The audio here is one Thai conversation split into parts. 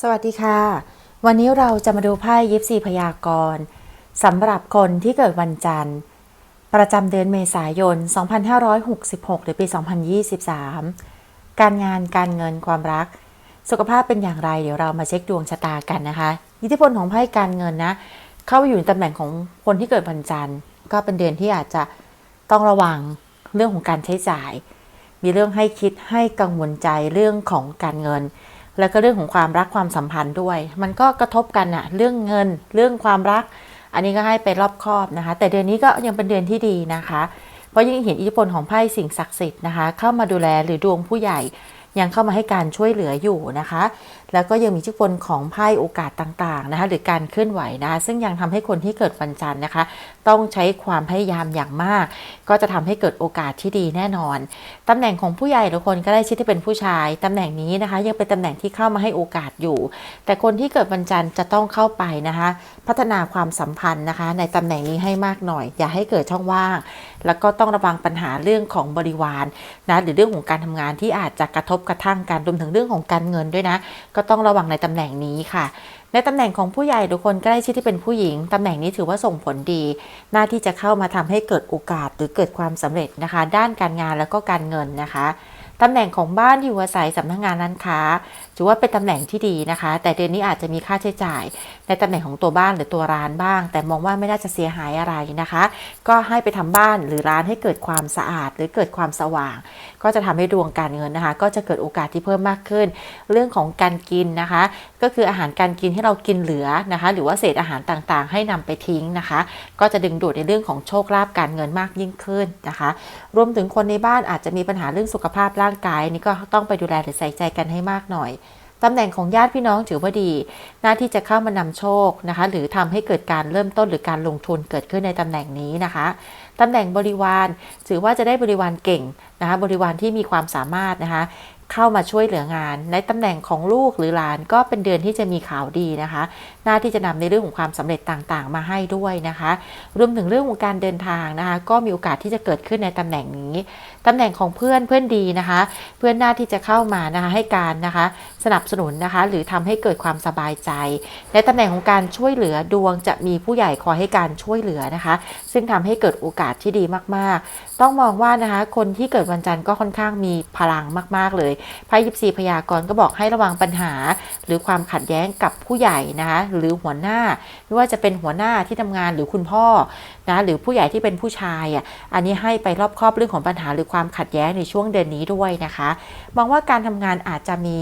สวัสดีค่ะ วันนี้เราจะมาดูไพ่ยิปซีพยากรณ์สำหรับคนที่เกิดวันจันทร์ ประจำเดือนเมษายน 2566 หรือปี 2023 การงานการเงินความรัก สุขภาพเป็นอย่างไร เดี๋ยวเรามาเช็คดวงชะตากันนะคะอิทธิพลของไพ่การเงินนะ เข้าไปอยู่ในตำแหน่งของคนที่เกิดวันจันทร์ ก็เป็นเดือนที่อาจจะต้องระวังเรื่องของการใช้จ่าย มีเรื่องให้คิดให้กังวลใจเรื่องของการเงิน แล้วก็เรื่องของความรักความสัมพันธ์ด้วย มันก็กระทบกันอะเรื่องเงิน เรื่องความรัก อันนี้ก็ให้ไปรอบคอบนะคะ แต่เดือนนี้ก็ยังเป็นเดือนที่ดีนะคะ เพราะยังเห็นอิทธิพลของไพ่สิ่งศักดิ์สิทธิ์นะคะ เข้ามาดูแลหรือดวงผู้ใหญ่ยังเข้ามาให้การช่วยเหลืออยู่นะคะ แล้วก็ยังมีอิทธิพลของไพ่โอกาสต่างๆนะคะหรือการเคลื่อนไหวนะคะซึ่งยังทำให้คนที่เกิดวันจันทร์นะคะ ต้องใช้ความพยายามอย่างมาก ก็จะทำให้เกิดโอกาสที่ดีแน่นอนตำแหน่งของผู้ใหญ่หรือคนก็ได้ชิดที่เป็นผู้ชายตำแหน่งนี้นะคะ ยังเป็นตำแหน่งที่เข้ามาให้โอกาสอยู่ แต่คนที่เกิดวันจันทร์จะต้องเข้าไปนะคะ พัฒนาความสัมพันธ์นะคะ ในตำแหน่งนี้ให้มากหน่อย อย่าให้เกิดช่องว่าง แล้วก็ต้องระวังปัญหาเรื่องของบริวารนะหรือเรื่องของการทำงานที่อาจจะกระทบกระทั่งกันรวมถึงเรื่องของการเงินด้วยนะก็็ต้องระวังในตำแหน่งนี้ค่ะ ในตำแหน่งของผู้ใหญ่หรือคนใกล้ชิดที่เป็นผู้หญิงตำแหน่งนี้ถือว่าส่งผลดี หน้าที่จะเข้ามาทำให้เกิดโอกาสหรือเกิดความสำเร็จนะคะ ด้านการงานแล้วก็การเงินนะคะตำแหน่งของบ้านที่อยู่อาศัยสำนักงานร้านค้า ถือว่าเป็นตำแหน่งที่ดีนะคะ แต่เดือนนี้อาจจะมีค่าใช้จ่าย ในตำแหน่งของตัวบ้านหรือตัวร้านบ้าง แต่มองว่าไม่น่าจะเสียหายอะไรนะคะ ก็ให้ไปทำบ้านหรือร้านให้เกิดความสะอาด หรือเกิดความสว่าง ก็จะทำให้ดวงการเงินนะคะ ก็จะเกิดโอกาสที่เพิ่มมากขึ้น เรื่องของการกินนะคะ ก็คืออาหารการกินที่เรากินเหลือนะคะ หรือว่าเศษอาหารต่างๆ ให้นำไปทิ้งนะคะ ก็จะดึงดูดในเรื่องของโชคลาภการเงินมากยิ่งขึ้นนะคะ รวมถึงคนในบ้านอาจจะมีปัญหาเรื่องสุขภาพร่างกายนี่ก็ต้องไปดูแลหรือใส่ใจกันให้มากหน่อย ตำแหน่งของญาติพี่น้องถือว่าดี หน้าที่จะเข้ามานำโชคนะคะ หรือทำให้เกิดการเริ่มต้นหรือการลงทุนเกิดขึ้นในตำแหน่งนี้นะคะตำแหน่งบริวารถือว่าจะได้บริวารเก่งนะคะบริวารที่มีความสามารถนะคะ เข้ามาช่วยเหลืองาน ในตำแหน่งของลูกหรือหลานก็เป็นเดือนที่จะมีข่าวดีนะคะ หน้าที่จะนำในเรื่องของความสำเร็จต่างๆ มาให้ด้วยนะคะ รวมถึงเรื่องของการเดินทางนะคะ ก็มีโอกาสที่จะเกิดขึ้นในตำแหน่งนี้ตำแหน่งของเพื่อนเพื่อนดีนะคะ เพื่อนหน้าที่จะเข้ามานะคะให้การนะคะ สนับสนุนนะคะ หรือทำให้เกิดความสบายใจ ในตำแหน่งของการช่วยเหลือดวงจะมีผู้ใหญ่คอยให้การช่วยเหลือนะคะ ซึ่งทำให้เกิดโอกาสที่ดีมากๆ ต้องมองว่านะคะ คนที่เกิดวันจันทร์ก็ค่อนข้างมีพลังมาก ๆเลยไพ่ยิปซีพยากรณ์ก็บอกให้ระวังปัญหา หรือความขัดแย้งกับผู้ใหญ่นะคะหรือหัวหน้า ไม่ว่าจะเป็นหัวหน้าที่ทำงานหรือคุณพ่อนะหรือผู้ใหญ่ที่เป็นผู้ชายอะอันนี้ให้ไปรอบครอบเรื่องของปัญหาหรือความขัดแย้งในช่วงเดือนนี้ด้วยนะคะ มองว่าการทำงานอาจจะมี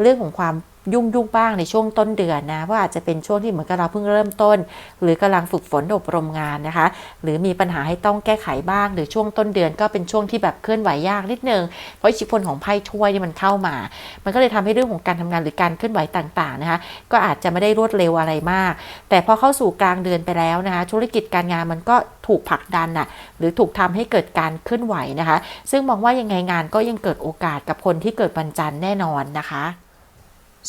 เรื่องของความ ยุ่งยุ่งบ้างในช่วงต้นเดือนนะว่าอาจจะเป็นช่วงที่เหมือนกับเราเพิ่งเริ่มต้น หรือกำลังฝึกฝนอบรมงานนะคะ หรือมีปัญหาให้ต้องแก้ไขบ้าง หรือช่วงต้นเดือนก็เป็นช่วงที่แบบเคลื่อนไหวยากนิดนึงเพราะอิทธิพลของไพ่ถ้วยนี่มันเข้ามา มันก็เลยทำให้เรื่องของการทำงานหรือการเคลื่อนไหวต่างๆนะคะ ก็อาจจะไม่ได้รวดเร็วอะไรมาก แต่พอเข้าสู่กลางเดือนไปแล้วนะคะธุรกิจการงานมันก็ถูกผลักดันน่ะหรือถูกทำให้เกิดการเคลื่อนไหวนะคะ ซึ่งมองว่ายังไงงานก็ยังเกิดโอกาสกับคนที่เกิดวันจันทร์แน่นอนนะคะ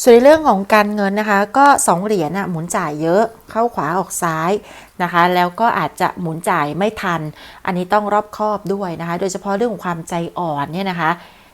ส่วนในเรื่องของการเงินนะคะก็2เหรียญน่ะหมุนจ่ายเยอะเข้าขวาออกซ้ายนะคะ แล้วก็อาจจะหมุนจ่ายไม่ทัน อันนี้ต้องรอบคอบด้วยนะคะ โดยเฉพาะเรื่องของความใจอ่อนเนี่ยนะคะ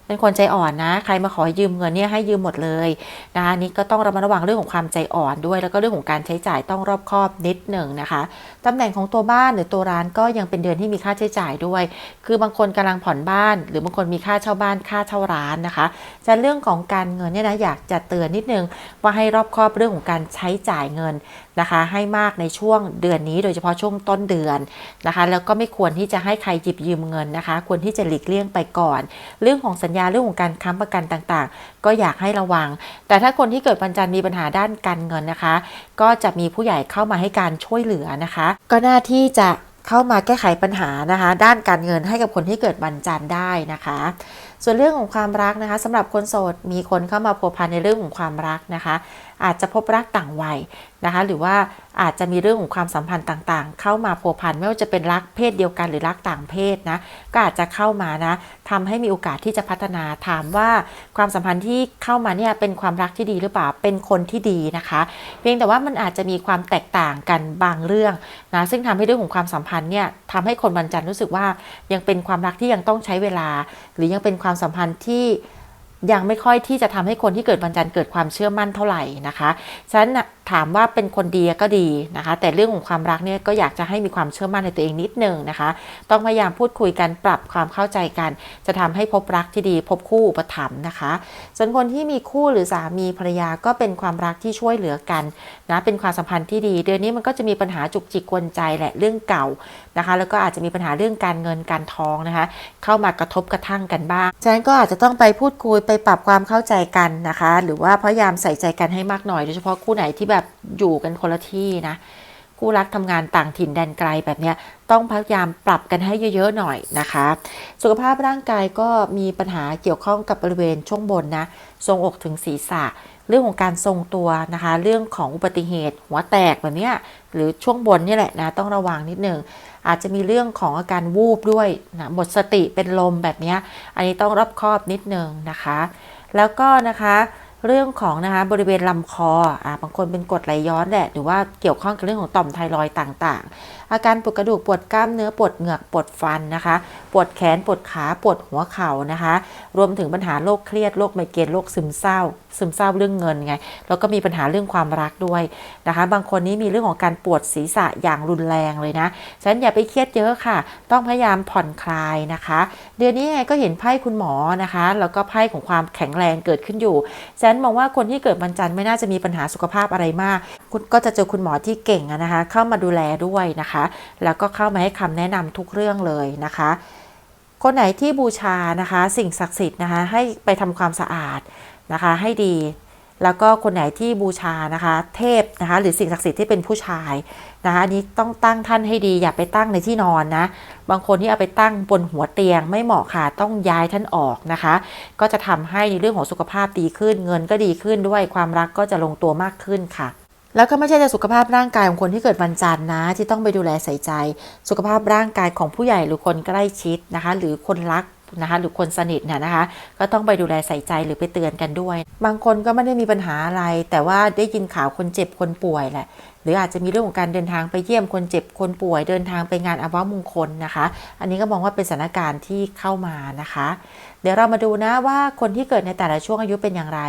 เป็นคนใจอ่อนนะ ใครมาขอยืมเงินเนี่ยให้ยืมหมดเลยนะคะนี่ก็ต้องระมัดระวังเรื่องของความใจอ่อนด้วย แล้วก็เรื่องของการใช้จ่ายต้องรอบคอบนิดหนึ่งนะคะตำแหน่งของตัวบ้านหรือตัวร้านก็ยังเป็นเดือนที่มีค่าใช้จ่ายด้วย คือบางคนกำลังผ่อนบ้าน หรือบางคนมีค่าเช่าบ้านค่าเช่าร้านนะคะ จะเรื่องของการเงินเนี่ยนะอยากจะเตือนนิดนึงว่าให้รอบคอบเรื่องของการใช้จ่ายเงิน นะคะ ให้มากในช่วงเดือนนี้ โดยเฉพาะช่วงต้นเดือนนะคะ แล้วก็ไม่ควรที่จะให้ใครหยิบยืมเงินนะคะ ควรที่จะหลีกเลี่ยงไปก่อน เรื่องของสัญญาเรื่องของการค้ำประกันต่างๆ ก็อยากให้ระวัง แต่ถ้าคนที่เกิดวันจันทร์มีปัญหาด้านการเงินนะคะ ก็จะมีผู้ใหญ่เข้ามาให้การช่วยเหลือนะคะ ก็หน้าที่จะเข้ามาแก้ไขปัญหานะคะ ด้านการเงินให้กับคนที่เกิดวันจันทร์ได้นะคะ ส่วนเรื่องของความรักนะคะสำหรับคนโสดมีคนเข้ามาพัวพันในเรื่องของความรักนะคะ อาจจะพบรักต่างวัยนะคะหรือว่าอาจจะมีเรื่องของความสัมพันธ์ต่างๆ เข้ามาพัวพันไม่ว่าจะเป็นรักเพศเดียวกันหรือรักต่างเพศนะก็อาจจะเข้ามานะทำให้มีโอกาสที่จะพัฒนาถามว่าความสัมพันธ์ที่เข้ามาเนี่ยเป็นความรักที่ดีหรือเปล่าเป็นคนที่ดีนะคะ เพียงแต่ว่ามันอาจจะมีความแตกต่างกันบางเรื่องนะซึ่งทำให้เรื่องของความสัมพันธ์เนี่ยทำให้คนวันจันทร์รู้สึกว่ายังเป็นความรักที่ยังต้องใช้เวลา หรือยังเป็นความสัมพันธ์ที่ ยังไม่ค่อยที่จะทำให้คนที่เกิดวันจันทร์เกิดความเชื่อมั่นเท่าไหร่นะคะฉะนั้นถามว่าเป็นคนดีก็ดีนะคะ แต่เรื่องของความรักเนี่ยก็อยากจะให้มีความเชื่อมั่นในตัวเองนิดนึงนะคะ ต้องพยายามพูดคุยกันปรับความเข้าใจกัน จะทำให้พบรักที่ดี พบคู่อุปถัมภ์นะคะ ส่วนคนที่มีคู่หรือสามีภรรยาก็เป็นความรักที่ช่วยเหลือกันนะเป็นความสัมพันธ์ที่ดี เดือนนี้มันก็จะมีปัญหาจุกจิกกวนใจแหละเรื่องเก่านะคะ แล้วก็อาจจะมีปัญหาเรื่องการเงินการทองนะคะ เข้ามากระทบกระทั่งกันบ้างฉะนั้นก็อาจจะต้องไปพูดคุยไปปรับความเข้าใจกันนะคะ หรือว่าพยายามใส่ใจกันให้มากหน่อย โดยเฉพาะคู่ไหนที่แบบอยู่กันคนละที่นะคู่รักทำงานต่างถิ่นแดนไกลแบบเนี้ยต้องพยายามปรับกันให้เยอะๆหน่อยนะคะ สุขภาพร่างกายก็มีปัญหาเกี่ยวข้องกับบริเวณช่วงบนนะทรงอกถึงศีรษะ เรื่องของการทรงตัวนะคะ เรื่องของอุบัติเหตุหัวแตกแบบเนี้ยหรือช่วงบนนี่แหละนะต้องระวังนิดนึง อาจจะมีเรื่องของอาการวูบด้วยนะหมดสติเป็นลมแบบนี้ อันนี้ต้องรอบคอบนิดนึงนะคะ แล้วก็นะคะเรื่องของนะคะบริเวณลำคออ่าบางคนเป็นกรดไหลย้อนแหละหรือว่าเกี่ยวข้องกับเรื่องของต่อมไทรอยต่างๆ อาการปวดกระดูกปวดกล้ามเนื้อปวดเหงือกปวดฟันนะคะ ปวดแขนปวดขาปวดหัวเข่านะคะ รวมถึงปัญหาโรคเครียดโรคไมเกรนโรคซึมเศร้าซึมเศร้าเรื่องเงินไง แล้วก็มีปัญหาเรื่องความรักด้วยนะคะ บางคนนี้มีเรื่องของการปวดศีรษะอย่างรุนแรงเลยนะ ฉะนั้นอย่าไปเครียดเยอะค่ะ ต้องพยายามผ่อนคลายนะคะ เดือนนี้ไงก็เห็นไพ่คุณหมอนะคะ แล้วก็ไพ่ของความแข็งแรงเกิดขึ้นอยู่ ฉะนั้นมองว่าคนที่เกิดวันจันทร์ไม่น่าจะมีปัญหาสุขภาพอะไรมาก คุณก็จะเจอคุณหมอที่เก่งนะคะ เข้ามาดูแลด้วยนะคะ แล้วก็เข้ามาให้คำแนะนำทุกเรื่องเลยนะคะคนไหนที่บูชานะคะ สิ่งศักดิ์สิทธิ์นะคะ ให้ไปทำความสะอาด นะคะให้ดี แล้วก็คนไหนที่บูชานะคะ เทพนะคะ หรือสิ่งศักดิ์สิทธิ์ที่เป็นผู้ชายนะคะอันนี้ต้องตั้งท่านให้ดี อย่าไปตั้งในที่นอนนะ บางคนที่เอาไปตั้งบนหัวเตียง ไม่เหมาะค่ะต้องย้ายท่านออกนะคะ ก็จะทำให้ในเรื่องของสุขภาพดีขึ้น เงินก็ดีขึ้นด้วยความรักก็จะลงตัวมากขึ้นค่ะแล้วก็ไม่ใช่แต่สุขภาพร่างกายของคนที่เกิดวันจันทร์นะ ที่ต้องไปดูแลใส่ใจ สุขภาพร่างกายของผู้ใหญ่หรือคนใกล้ชิดนะคะ หรือคนรัก นะคะหรือคนสนิทเนี่ยนะคะ ก็ต้องไปดูแลใส่ใจหรือไปเตือนกันด้วย บางคนก็ไม่ได้มีปัญหาอะไร แต่ว่าได้ยินข่าวคนเจ็บคนป่วยแหละ หรืออาจจะมีเรื่องของการเดินทางไปเยี่ยมคนเจ็บคนป่วย เดินทางไปงานอาวมงคลนะคะ อันนี้ก็มองว่าเป็นสถานการณ์ที่เข้ามานะคะ เดี๋ยวเรามาดูนะว่าคนที่เกิดในแต่ละช่วงอายุเป็นอย่างไร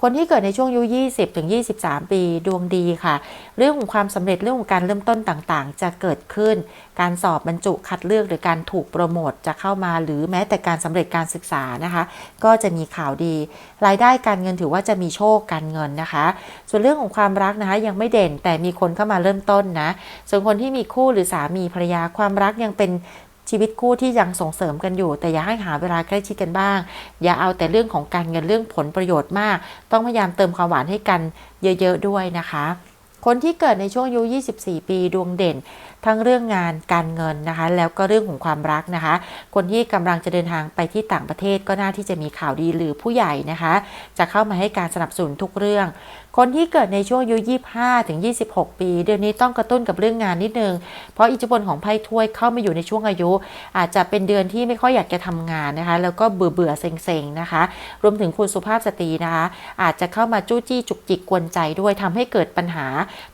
คนที่เกิดในช่วงอายุ 20 ถึง 23 ปีดวงดีค่ะ เรื่องของความสำเร็จเรื่องของการเริ่มต้นต่างๆ จะเกิดขึ้น การสอบบรรจุคัดเลือกหรือการถูกโปรโมทจะเข้ามา หรือแม้แต่การสำเร็จการศึกษานะคะ ก็จะมีข่าวดี รายได้การเงินถือว่าจะมีโชคการเงินนะคะ ส่วนเรื่องของความรักนะคะยังไม่เด่นแต่มีคนเข้ามาเริ่มต้นนะส่วนคนที่มีคู่หรือสามีภรรยาความรักยังเป็น ชีวิตคู่ที่ยังส่งเสริมกันอยู่ แต่อย่าให้หาเวลาใกล้ชิดกันบ้าง อย่าเอาแต่เรื่องของการเงินเรื่องผลประโยชน์มาก ต้องพยายามเติมความหวานให้กันเยอะๆด้วยนะคะ คนที่เกิดในช่วงอายุ 24 ปีดวงเด่น ทั้งเรื่องงานการเงินนะคะ แล้วก็เรื่องของความรักนะคะ คนที่กำลังจะเดินทางไปที่ต่างประเทศก็น่าที่จะมีข่าวดีหรือผู้ใหญ่นะคะ จะเข้ามาให้การสนับสนุนทุกเรื่อง คนที่เกิดในช่วงอายุ25 ถึง 26 ปี เดือนนี้ต้องกระตุ้นกับเรื่องงานนิดนึง เพราะอิทธิพลของไพ่ถ้วยเข้ามาอยู่ในช่วงอายุ อาจจะเป็นเดือนที่ไม่ค่อยอยากจะทำงานนะคะ แล้วก็เบื่อเบื่อๆเซ็งๆนะคะ รวมถึงคุณสุภาพสตรีนะคะ อาจจะเข้ามาจู้จี้จุกจิกกวนใจด้วยทำให้เกิดปัญหา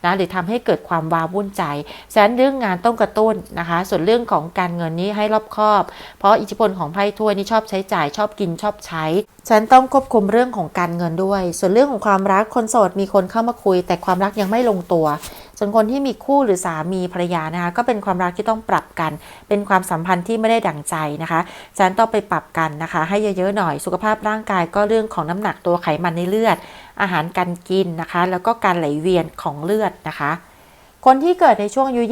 นะหรือทำให้เกิดความว้าวุ่นใจฉะนั้นเรื่องงานต้องกระตุ้นนะคะ ส่วนเรื่องของการเงินนี้ให้รอบคอบ เพราะอิทธิพลของไพ่ถ้วยนี่ชอบใช้จ่ายชอบกินชอบใช้ฉันต้องควบคุมเรื่องของการเงินด้วย ส่วนเรื่องของความรักคนโสดมีคนเข้ามาคุย แต่ความรักยังไม่ลงตัว ส่วนคนที่มีคู่หรือสามีภรรยานะคะก็เป็นความรักที่ต้องปรับกัน เป็นความสัมพันธ์ที่ไม่ได้ดั่งใจนะคะฉันต้องไปปรับกันนะคะ ให้เยอะๆหน่อยสุขภาพร่างกายก็เรื่องของน้ำหนักตัวไขมันในเลือด อาหารการกินนะคะ แล้วก็การไหลเวียนของเลือดนะคะคนที่เกิดในช่วงอายุ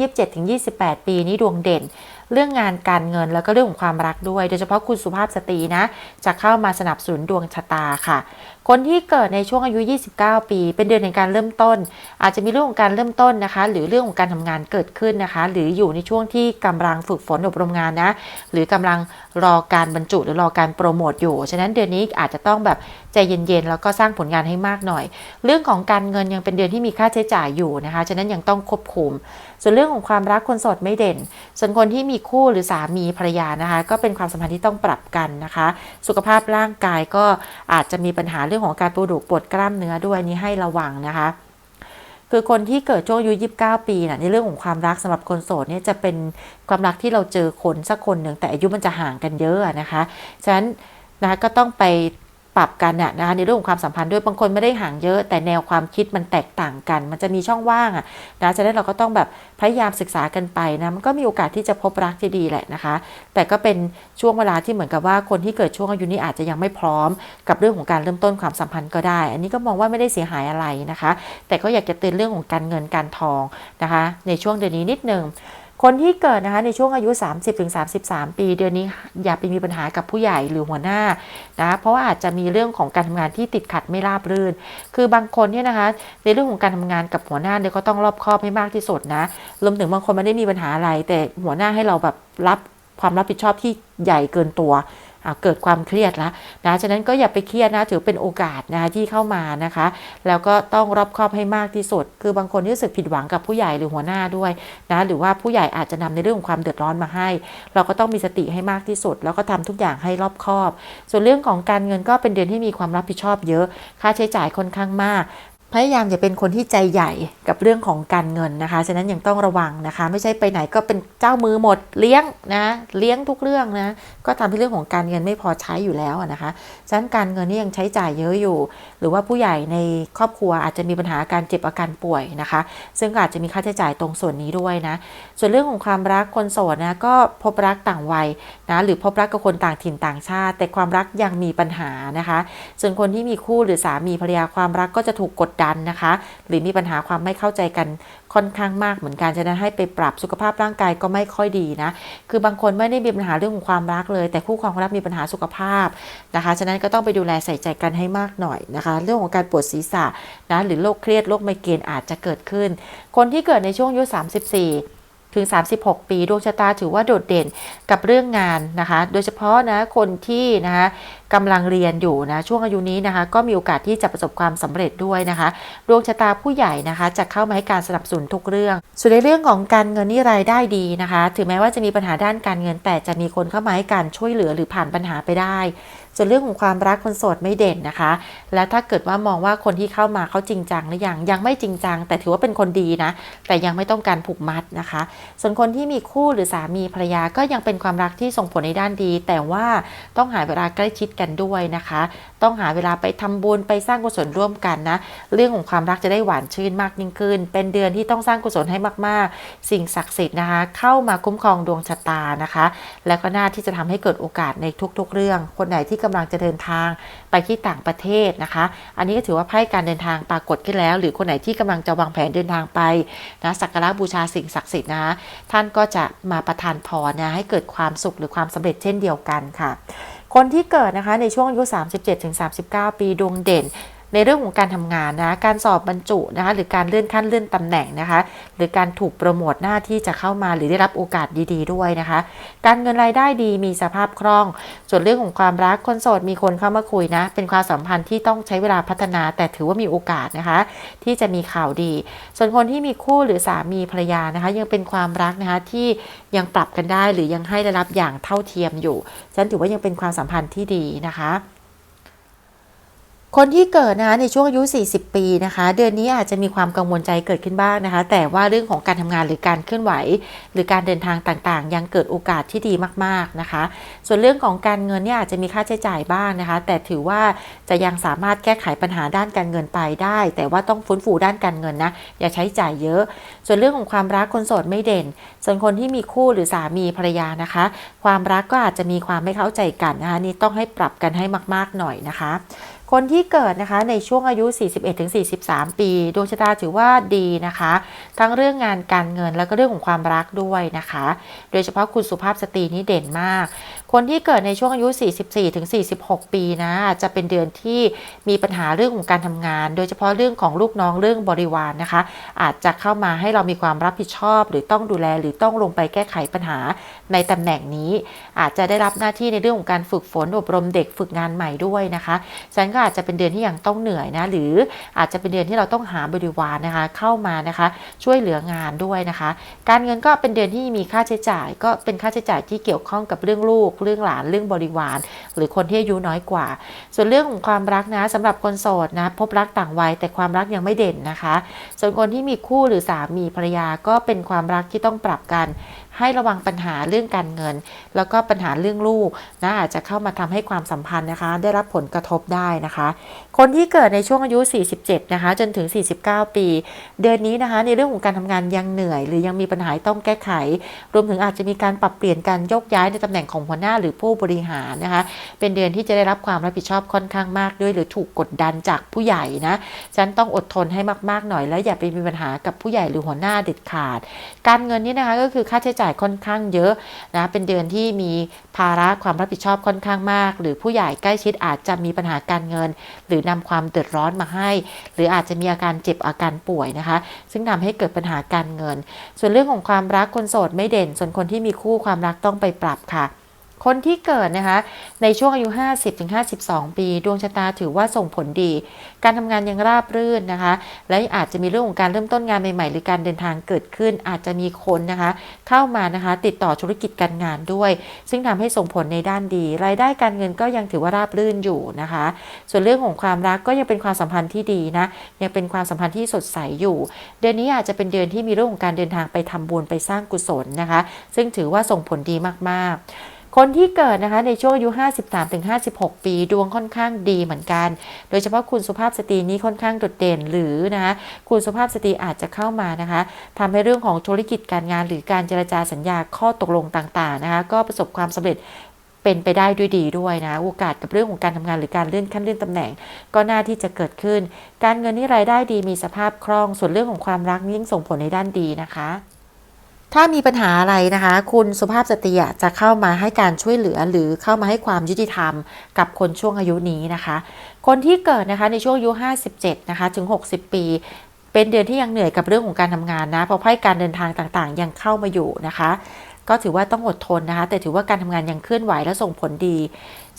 27-28 ปีนี้ดวงเด่น เรื่องงานการเงินแล้วก็เรื่องของความรักด้วย โดยเฉพาะคุณสุภาพสตรีนะ จะเข้ามาสนับสนุนดวงชะตาค่ะ คนที่เกิดในช่วงอายุ 29 ปี เป็นเดือนในการเริ่มต้น อาจจะมีเรื่องของการเริ่มต้นนะคะ หรือเรื่องของการทำงานเกิดขึ้นนะคะ หรืออยู่ในช่วงที่กำลังฝึกฝนอบรมงานนะ หรือกำลังรอการบรรจุหรือรอการโปรโมทอยู่ ฉะนั้นเดือนนี้อาจจะต้องแบบใจเย็นๆ แล้วก็สร้างผลงานให้มากหน่อย เรื่องของการเงินยังเป็นเดือนที่มีค่าใช้จ่ายอยู่นะคะ ฉะนั้นยังต้องควบคุม ส่วนเรื่องของความรักคนโสดไม่เด่น ส่วนคนที่มีคู่หรือสามีภรรยานะคะ ก็เป็นความสัมพันธ์ที่ต้องปรับกันนะคะ สุขภาพร่างกายก็อาจจะมีปัญหาเรื่องของการปวดุปวดกล้ามเนื้อด้วยนี้ให้ระวังนะคะ คือคนที่เกิดช่วงอายุ29ปีนะในเรื่องของความรักสำหรับคนโสดเนี่ยจะเป็นความรักที่เราเจอคนสักคนหนึ่งแต่อายุมันจะห่างกันเยอะอะนะคะฉะนั้นนะคะก็ต้องไป ปรับกันน่ะนะคะในเรื่องของความสัมพันธ์ด้วยบางคนไม่ได้ห่างเยอะ แต่แนวความคิดมันแตกต่างกัน มันจะมีช่องว่างอะนะฉะนั้นเราก็ต้องแบบพยายามศึกษากันไปนะมันก็มีโอกาสที่จะพบรักที่ดีแหละนะคะ แต่ก็เป็นช่วงเวลาที่เหมือนกับว่าคนที่เกิดช่วงอายุนี้อาจจะยังไม่พร้อม กับเรื่องของการเริ่มต้นความสัมพันธ์ก็ได้ อันนี้ก็มองว่าไม่ได้เสียหายอะไรนะคะ แต่ก็อยากจะเตือนเรื่องของการเงินการทองนะคะ ในช่วงเดือนนี้นิดนึง คนที่เกิดนะคะในช่วงอายุ 30-33 ปี เดือนนี้อย่าไปมีปัญหากับผู้ใหญ่หรือหัวหน้านะเพราะว่าอาจจะมีเรื่องของการทำงานที่ติดขัดไม่ราบรื่น คือบางคนเนี่ยนะคะในเรื่องของการทำงานกับหัวหน้าเนี่ยก็ต้องรอบคอบให้มากที่สุดนะรวมถึงบางคนไม่ได้มีปัญหาอะไร แต่หัวหน้าให้เราแบบรับความรับผิดชอบที่ใหญ่เกินตัว เกิดความเครียดแล้วนะฉะนั้นก็อย่าไปเครียดนะถือเป็นโอกาสนะที่เข้ามานะคะ แล้วก็ต้องรอบคอบให้มากที่สุด คือบางคนที่รู้สึกผิดหวังกับผู้ใหญ่หรือหัวหน้าด้วยนะหรือว่าผู้ใหญ่อาจจะนำในเรื่องของความเดือดร้อนมาให้ เราก็ต้องมีสติให้มากที่สุด แล้วก็ทำทุกอย่างให้รอบคอบ ส่วนเรื่องของการเงินก็เป็นเดือนที่มีความรับผิดชอบเยอะ ค่าใช้จ่ายค่อนข้างมาก พยายามอย่าเป็นคนที่ใจใหญ่กับเรื่องของการเงินนะคะ ฉะนั้นยังต้องระวังนะคะ ไม่ใช่ไปไหนก็เป็นเจ้ามือหมดเลี้ยงนะเลี้ยงทุกเรื่องนะ ก็ทำให้เรื่องของการเงินไม่พอใช้อยู่แล้วนะคะ ฉะนั้นการเงินนี่ยังใช้จ่ายเยอะอยู่ หรือว่าผู้ใหญ่ในครอบครัวอาจจะมีปัญหาการเจ็บอาการป่วยนะคะ ซึ่งอาจจะมีค่าใช้จ่ายตรงส่วนนี้ด้วยนะ ส่วนเรื่องของความรักคนโสดนะก็พบรักต่างวัยนะหรือพบรักกับคนต่างถิ่นต่างชาติ แต่ความรักยังมีปัญหานะคะ ส่วนคนที่มีคู่หรือสามีภรรยาความรักก็จะถูกกดดันนะคะ หรือมีปัญหาความไม่เข้าใจกันค่อนข้างมากเหมือนกันฉะนั้นให้ไปปรับสุขภาพร่างกายก็ไม่ค่อยดีนะ คือบางคนไม่ได้มีปัญหาเรื่องของความรักเลย แต่คู่ครองรักมีปัญหาสุขภาพนะคะ ฉะนั้นก็ต้องไปดูแลใส่ใจกันให้มากหน่อยนะคะ เรื่องของการปวดศีรษะนะหรือโรคเครียดโรคไมเกรนอาจจะเกิดขึ้น คนที่เกิดในช่วงอายุ 34ถึง 36 ปี ดวงชะตาถือว่าโดดเด่นกับเรื่องงานนะคะ โดยเฉพาะนะคนที่นะคะ กำลังเรียนอยู่นะช่วงอายุนี้นะคะ ก็มีโอกาสที่จะประสบความสำเร็จด้วยนะคะดวงชะตาผู้ใหญ่นะคะ จะเข้ามาให้การสนับสนุนทุกเรื่อง ส่วนในเรื่องของการเงินนี่รายได้ดีนะคะ ถึงแม้ว่าจะมีปัญหาด้านการเงินแต่จะมีคนเข้ามาให้การช่วยเหลือหรือผ่านปัญหาไปได้ส่วนเรื่องของความรักคนโสดไม่เด่นนะคะ และถ้าเกิดว่ามองว่าคนที่เข้ามาเขาจริงจังหรือยังยังไม่จริงจัง แต่ถือว่าเป็นคนดีนะ แต่ยังไม่ต้องการผูกมัดนะคะ ส่วนคนที่มีคู่หรือสามีภรรยาก็ยังเป็นความรักที่ส่งผลในด้านดี แต่ว่าต้องหาเวลาใกล้ชิดกันด้วยนะคะ ต้องหาเวลาไปทำบุญไปสร้างกุศลร่วมกันนะ เรื่องของความรักจะได้หวานชื่นมากยิ่งขึ้น เป็นเดือนที่ต้องสร้างกุศลให้มากๆ สิ่งศักดิ์สิทธิ์นะคะ เข้ามาคุ้มครองดวงชะตานะคะ แล้วก็น่าที่จะทำให้เกิดโอกาสในทุก ๆ เรื่อง คนไหนที่กำลังจะเดินทางไปที่ต่างประเทศนะคะ อันนี้ก็ถือว่าไพ่การเดินทางปรากฏขึ้นแล้ว หรือคนไหนที่กำลังจะวางแผนเดินทางไปนะสักการะบูชาสิ่งศักดิ์สิทธิ์นะคะท่านก็จะมาประทานพรนะให้เกิดความสุขหรือความสำเร็จเช่นเดียวกันค่ะ คนที่เกิดนะคะในช่วงอายุ 37-39 ปีดวงเด่น ในเรื่องของการทำงานนะการสอบบรรจุนะคะหรือการเลื่อนขั้นเลื่อนตำแหน่งนะคะ หรือการถูกโปรโมทหน้าที่จะเข้ามาหรือได้รับโอกาสดีๆ ด้วยนะคะ การเงินรายได้ดีมีสภาพคล่อง ส่วนเรื่องของความรักคนโสดมีคนเข้ามาคุยนะ เป็นความสัมพันธ์ที่ต้องใช้เวลาพัฒนา แต่ถือว่ามีโอกาสนะคะ ที่จะมีข่าวดี ส่วนคนที่มีคู่หรือสามีภรรยานะคะ ยังเป็นความรักนะคะที่ยังปรับกันได้หรือยังให้ได้รับอย่างเท่าเทียมอยู่ฉันถือว่ายังเป็นความสัมพันธ์ที่ดีนะคะ คนที่เกิดนะคะในช่วงอายุ 40 ปีนะคะ เดือนนี้อาจจะมีความกังวลใจเกิดขึ้นบ้างนะคะ แต่ว่าเรื่องของการทำงานหรือการเคลื่อนไหว หรือการเดินทางต่างๆ ยังเกิดโอกาสที่ดีมากๆนะคะ ส่วนเรื่องของการเงินเนี่ยอาจจะมีค่าใช้จ่ายบ้างนะคะ แต่ถือว่าจะยังสามารถแก้ไขปัญหาด้านการเงินไปได้ แต่ว่าต้องฟื้นฟูด้านการเงินนะอย่าใช้จ่ายเยอะ ส่วนเรื่องของความรักคนโสดไม่เด่น ส่วนคนที่มีคู่หรือสามีภรรยานะคะ ความรักก็อาจจะมีความไม่เข้าใจกันนะคะนี่ต้องให้ปรับกันให้มาก ๆหน่อยนะคะ คนที่เกิดนะคะในช่วงอายุ 41-43 ปี ดวงชะตาถือว่าดีนะคะ ทั้งเรื่องงานการเงินแล้วก็เรื่องของความรักด้วยนะคะ โดยเฉพาะคุณสุภาพสตรีนี่เด่นมาก คนที่เกิดในช่วงอายุ 44-46 ปีนะจะเป็นเดือนที่มีปัญหาเรื่องของการทำงาน โดยเฉพาะเรื่องของลูกน้องเรื่องบริวารนนะคะ อาจจะเข้ามาให้เรามีความรับผิดชอบ หรือต้องดูแลหรือต้องลงไปแก้ไขปัญหาในตำแหน่งนี้ อาจจะได้รับหน้าที่ในเรื่องของการฝึกฝนอบรมเด็กฝึกงานใหม่ด้วยนะคะฉะนั้นก็อาจจะเป็นเดือนที่ยังต้องเหนื่อยนะหรืออาจจะเป็นเดือนที่เราต้องหาบริวารนะคะเข้ามานะคะ ช่วยเหลืองานด้วยนะคะ การเงินก็เป็นเดือนที่มีค่าใช้จ่าย ก็เป็นค่าใช้จ่ายที่เกี่ยวข้องกับเรื่องลูก เรื่องหลานเรื่องบริวาร หรือคนที่อายุน้อยกว่า ส่วนเรื่องของความรักนะสำหรับคนโสดนะพบรักต่างวัยแต่ความรักยังไม่เด่นนะคะ ส่วนคนที่มีคู่หรือสามีภรรยาก็เป็นความรักที่ต้องปรับกัน ให้ระวังปัญหาเรื่องการเงิน แล้วก็ปัญหาเรื่องลูกนะอาจจะเข้ามาทำให้ความสัมพันธ์นะคะ ได้รับผลกระทบได้นะคะ คนที่เกิดในช่วงอายุ 47 นะคะ จนถึง 49 ปี เดือนนี้นะคะ ในเรื่องของการทำงานยังเหนื่อย หรือยังมีปัญหาต้องแก้ไข รวมถึงอาจจะมีการปรับเปลี่ยนการโยกย้ายในตำแหน่งของหัวหน้าหรือผู้บริหารนะคะ เป็นเดือนที่จะได้รับความรับผิดชอบค่อนข้างมากด้วย หรือถูกกดดันจากผู้ใหญ่นะฉันต้องอดทนให้มากๆหน่อย แล้วอย่าไปมีปัญหากับผู้ใหญ่หรือหัวหน้าเด็ดขาด การเงินนี่นะคะก็คือค่าใช้จ่ายค่อนข้างเยอะนะเป็นเดือนที่มีภาระความรับผิดชอบค่อนข้างมาก หรือผู้ใหญ่ใกล้ชิดอาจจะมีปัญหาการเงิน หรือนำความเดือดร้อนมาให้ หรืออาจจะมีอาการเจ็บอาการป่วยนะคะ ซึ่งทำให้เกิดปัญหาการเงิน ส่วนเรื่องของความรักคนโสดไม่เด่น ส่วนคนที่มีคู่ความรักต้องไปปรับค่ะ คนที่เกิดนะคะ ในช่วงอายุ 50-52 ปี ดวงชะตาถือว่าส่งผลดี การทำงานยังราบรื่นนะคะ และอาจจะมีเรื่องของการเริ่มต้นงานใหม่ๆ หรือการเดินทางเกิดขึ้น อาจจะมีคนนะคะ เข้ามานะคะ ติดต่อธุรกิจการงานด้วย ซึ่งทำให้ส่งผลในด้านดี รายได้การเงินก็ยังถือว่าราบรื่นอยู่นะคะ ส่วนเรื่องของความรักก็ยังเป็นความสัมพันธ์ที่ดีนะ ยังเป็นความสัมพันธ์ที่สดใสอยู่ เดือนนี้อาจจะเป็นเดือนที่มีเรื่องของการเดินทางไปทำบุญไปสร้างกุศลนะคะ ซึ่งถือว่าส่งผลดีมากๆ คนที่เกิดนะคะในช่วงอายุ 53-56 ปี ดวงค่อนข้างดีเหมือนกัน โดยเฉพาะคุณสุภาพสตรีนี้ค่อนข้างโดดเด่นหรือนะคะคุณสุภาพสตรีอาจจะเข้ามานะคะทำให้เรื่องของธุรกิจการงาน หรือการเจรจาสัญญาข้อตกลงต่างๆนะคะก็ประสบความสำเร็จเป็นไปได้ด้วยดีด้วยนะ โอกาสกับเรื่องของการทำงานหรือการเลื่อนขั้นเลื่อนตำแหน่ง ก็น่าที่จะเกิดขึ้น การเงินนี่รายได้ดีมีสภาพคล่อง ส่วนเรื่องของความรักยิ่งส่งผลในด้านดีนะคะ ถ้ามีปัญหาอะไรนะคะ คุณสุภาพสตรีจะเข้ามาให้การช่วยเหลือหรือเข้ามาให้ความยุติธรรมกับคนช่วงอายุนี้นะคะ คนที่เกิดนะคะในช่วงอายุ 57 นะคะ ถึง 60 ปี เป็นเดือนที่ยังเหนื่อยกับเรื่องของการทำงานนะเพราะไพ่การเดินทางต่างๆ ยังเข้ามาอยู่นะคะ ก็ถือว่าต้องอดทนนะคะ แต่ถือว่าการทำงานยังเคลื่อนไหวและส่งผลดี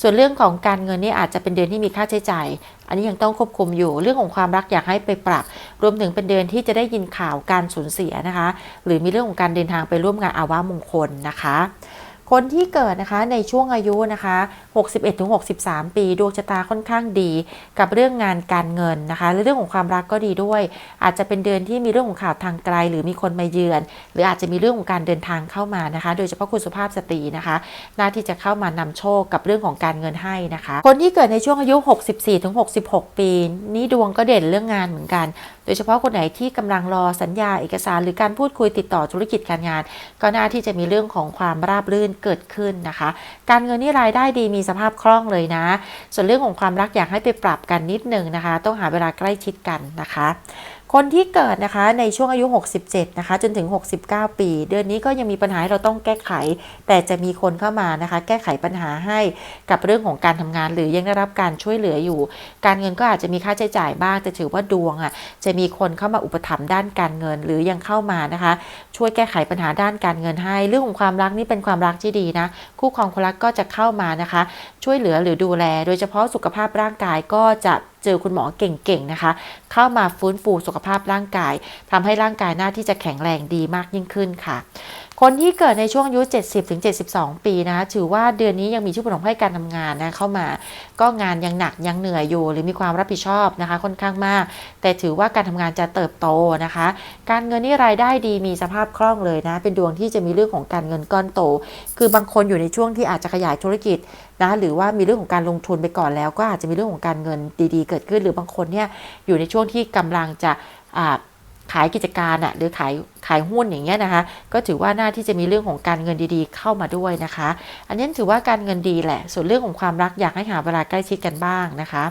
ส่วนเรื่องของการเงินนี่อาจจะเป็นเดือนที่มีค่าใช้จ่าย อันนี้ยังต้องควบคุมอยู่ เรื่องของความรักอยากให้ไปปรับ รวมถึงเป็นเดือนที่จะได้ยินข่าวการสูญเสียนะคะ หรือมีเรื่องของการเดินทางไปร่วมงานอาวามงคลนะคะ คนที่เกิดนะคะในช่วงอายุนะคะ 61-63 ปีดวงชะตาค่อนข้างดี กับเรื่องงานการเงินนะคะและเรื่องของความรักก็ดีด้วย อาจจะเป็นเดือนที่มีเรื่องของข่าวทางไกล หรือมีคนมาเยือน หรืออาจจะมีเรื่องของการเดินทางเข้ามานะคะ โดยเฉพาะคุณสุภาพสตรีนะคะน่าที่จะเข้ามานำโชคกับเรื่องของการเงินให้นะคะ คนที่เกิดในช่วงอายุ 64-66 ปี นี่ดวงก็เด่นเรื่องงานเหมือนกัน ดยเฉพาะคนไหนที่กำลังรอสัญญาเอกสารหรือการพูดคุยติดต่อธุรกิจการงาน ก็น่าที่จะมีเรื่องของความราบรื่นเกิดขึ้นนะคะ การเงินนี่รายได้ดีมีสภาพคล่องเลยนะ ส่วนเรื่องของความรักอยากให้ไปปรับกันนิดนึงนะคะ ต้องหาเวลาใกล้ชิดกันนะคะ คนที่เกิดนะคะในช่วงอายุ 67 นะคะ จนถึง 69 ปี เดือนนี้ก็ยังมีปัญหาเราต้องแก้ไข แต่จะมีคนเข้ามานะคะ แก้ไขปัญหาให้กับเรื่องของการทำงาน หรือยังได้รับการช่วยเหลืออยู่ การเงินก็อาจจะมีค่าใช้จ่ายบ้าง แต่ถือว่าดวงอะจะมีคนเข้ามาอุปถัมภ์ด้านการเงิน หรือยังเข้ามานะคะ ช่วยแก้ไขปัญหาด้านการเงินให้ เรื่องของความรักนี่เป็นความรักที่ดีนะ คู่ครองคนรักก็จะเข้ามานะคะ ช่วยเหลือหรือดูแล โดยเฉพาะสุขภาพร่างกายก็จะเจอคุณหมอเก่งๆนะคะ เข้ามาฟื้นฟูสุขภาพร่างกายทำให้ร่างกายหน้าที่จะแข็งแรงดีมากยิ่งขึ้นค่ะ คนที่เกิดในช่วงอายุ 70-72 ปีนะคะถือว่าเดือนนี้ยังมีชื่อผลของให้การทำงานนะเข้ามา ก็งานยังหนักยังเหนื่อยอยู่ หรือมีความรับผิดชอบนะคะ ค่อนข้างมาก แต่ถือว่าการทำงานจะเติบโตนะคะ การเงินนี่รายได้ดีมีสภาพคล่องเลยนะ เป็นดวงที่จะมีเรื่องของการเงินก้อนโต คือบางคนอยู่ในช่วงที่อาจจะขยายธุรกิจนะหรือว่ามีเรื่องของการลงทุนไปก่อนแล้ว ก็อาจจะมีเรื่องของการเงินดีๆ เกิดขึ้น หรือบางคนเนี่ยอยู่ในช่วงที่กำลังจะ ขายกิจการอะหรือขายขายหุ้นอย่างเงี้ยนะคะ ก็ถือว่าน่าที่จะมีเรื่องของการเงินดีๆ เข้ามาด้วยนะคะ อันนี้ถือว่าการเงินดีแหละ ส่วนเรื่องของความรักอยากให้หาเวลาใกล้ชิดกันบ้างนะคะ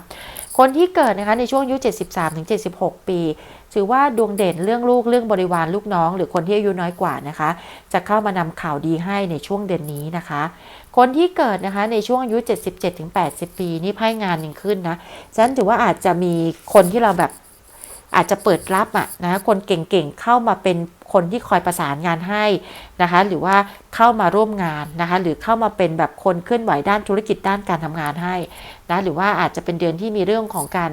คนที่เกิดนะคะในช่วงอายุ 73-76 ปีถือว่าดวงเด่นเรื่องลูกเรื่องบริวารลูกน้อง หรือคนที่อายุน้อยกว่านะคะ จะเข้ามานำข่าวดีให้ในช่วงเดือนนี้นะคะ คนที่เกิดนะคะในช่วงอายุ 77-80 ปีนี่ไพ่งานยังขึ้นนะฉะนั้นถือว่าอาจจะมีคนที่เราแบบ อาจจะเปิดรับอะนะคนเก่งๆเข้ามาเป็นคนที่คอยประสานงานให้นะคะหรือว่าเข้ามาร่วมงานนะคะหรือเข้ามาเป็นแบบคนเคลื่อนไหวด้านธุรกิจด้านการทำงานให้นะหรือว่าอาจจะเป็นเดือนที่มีเรื่องของการ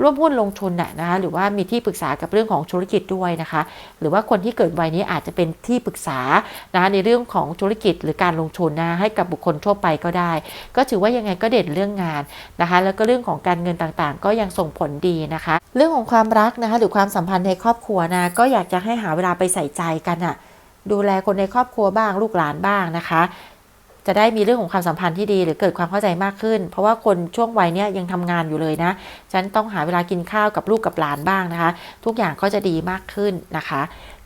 ร่วมหุ้นลงทุนน่ะนะคะหรือว่ามีที่ปรึกษากับเรื่องของธุรกิจด้วยนะคะ หรือว่าคนที่เกิดวัยนี้อาจจะเป็นที่ปรึกษานะะในเรื่องของธุรกิจหรือการลงทุนนะให้กับบุคคลทั่วไปก็ได้ ก็ถือว่ายังไงก็เด่นเรื่องงานนะคะ แล้วก็เรื่องของการเงินต่างๆ ก็ยังส่งผลดีนะคะ เรื่องของความรักนะคะ หรือความสัมพันธ์ในครอบครัวนะก็อยากจะให้หาเวลาไปใส่ใจกันอะดูแลคนในครอบครัวบ้างลูกหลานบ้างนะคะ จะได้มีเรื่องของความสัมพันธ์ที่ดีหรือเกิดความเข้าใจมากขึ้น เพราะว่าคนช่วงวัยเนี้ยยังทำงานอยู่เลยนะฉันต้องหาเวลากินข้าวกับลูกกับหลานบ้างนะคะ ทุกอย่างก็จะดีมากขึ้นนะคะ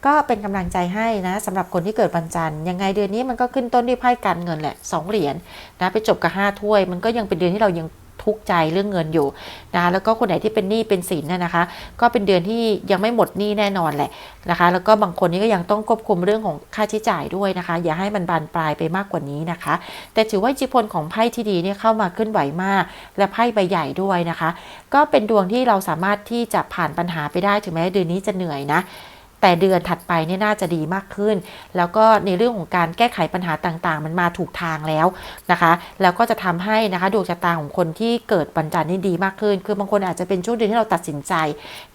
ก็เป็นกำลังใจให้นะสำหรับคนที่เกิดวันจันทร์ยังไงเดือนนี้มันก็ขึ้นต้นด้วยไพ่การเงินแหละสองเหรียญนะไปจบกับห้าถ้วย มันก็ยังเป็นเดือนที่เรายัง ทุกข์ใจเรื่องเงินอยู่นะแล้วก็คนไหนที่เป็นหนี้เป็นสินน่ะนะคะ ก็เป็นเดือนที่ยังไม่หมดหนี้แน่นอนแหละนะคะ แล้วก็บางคนนี่ก็ยังต้องควบคุมเรื่องของค่าใช้จ่ายด้วยนะคะ อย่าให้มันบานปลายไปมากกว่านี้นะคะ แต่ถือว่าอิทธิพลของไพ่ที่ดีเนี่ยเข้ามาขึ้นไหวมาก และไพ่ใบใหญ่ด้วยนะคะ ก็เป็นดวงที่เราสามารถที่จะผ่านปัญหาไปได้ถึงแม้เดือนนี้จะเหนื่อยนะ แต่เดือนถัดไปเนี่ยน่าจะดีมากขึ้น แล้วก็ในเรื่องของการแก้ไขปัญหาต่างๆ มันมาถูกทางแล้วนะคะ แล้วก็จะทำให้นะคะดวงชะตาของคนที่เกิดวันจันทร์นี่ดีมากขึ้น คือบางคนอาจจะเป็นช่วงเดือนที่เราตัดสินใจ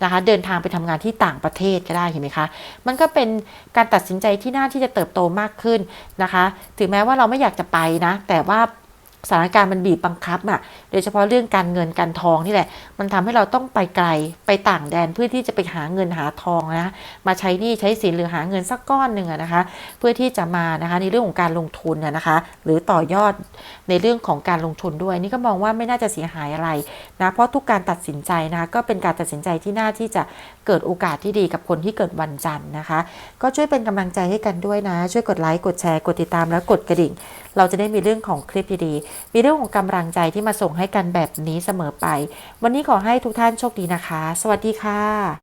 นะคะ เดินทางไปทำงานที่ต่างประเทศก็ได้เห็นไหมคะ มันก็เป็นการตัดสินใจที่น่าที่จะเติบโตมากขึ้นนะคะ ถึงแม้ว่าเราไม่อยากจะไปนะ แต่ว่า สถานการณ์มันบีบบังคับอะ่ะโดยเฉพาะเรื่องการเงินการทองนี่แหละ มันทำให้เราต้องไปไกลไปต่างแดนเพื่อที่จะไปหาเงินหาทองนะ มาใช้หนี้ใช้สินหรือหาเงินสักก้อนหนึ่งะนะคะ เพื่อที่จะมานะคะในเรื่องของการลงทุนนะคะ หรือต่อยอดในเรื่องของการลงทุนด้วย นี่ก็มองว่าไม่น่าจะเสียหายอะไรนะ เพราะทุกการตัดสินใจนะคะก็เป็นการตัดสินใจที่น่าที่จะ เกิดโอกาสที่ดีกับคนที่เกิดวันจันทร์นะคะ ก็ช่วยเป็นกำลังใจให้กันด้วยนะ ช่วยกดไลค์กดแชร์กดติดตามแล้วกดกระดิ่ง เราจะได้มีเรื่องของคลิปดีๆมีเรื่องของกำลังใจที่มาส่งให้กันแบบนี้เสมอไป วันนี้ขอให้ทุกท่านโชคดีนะคะ สวัสดีค่ะ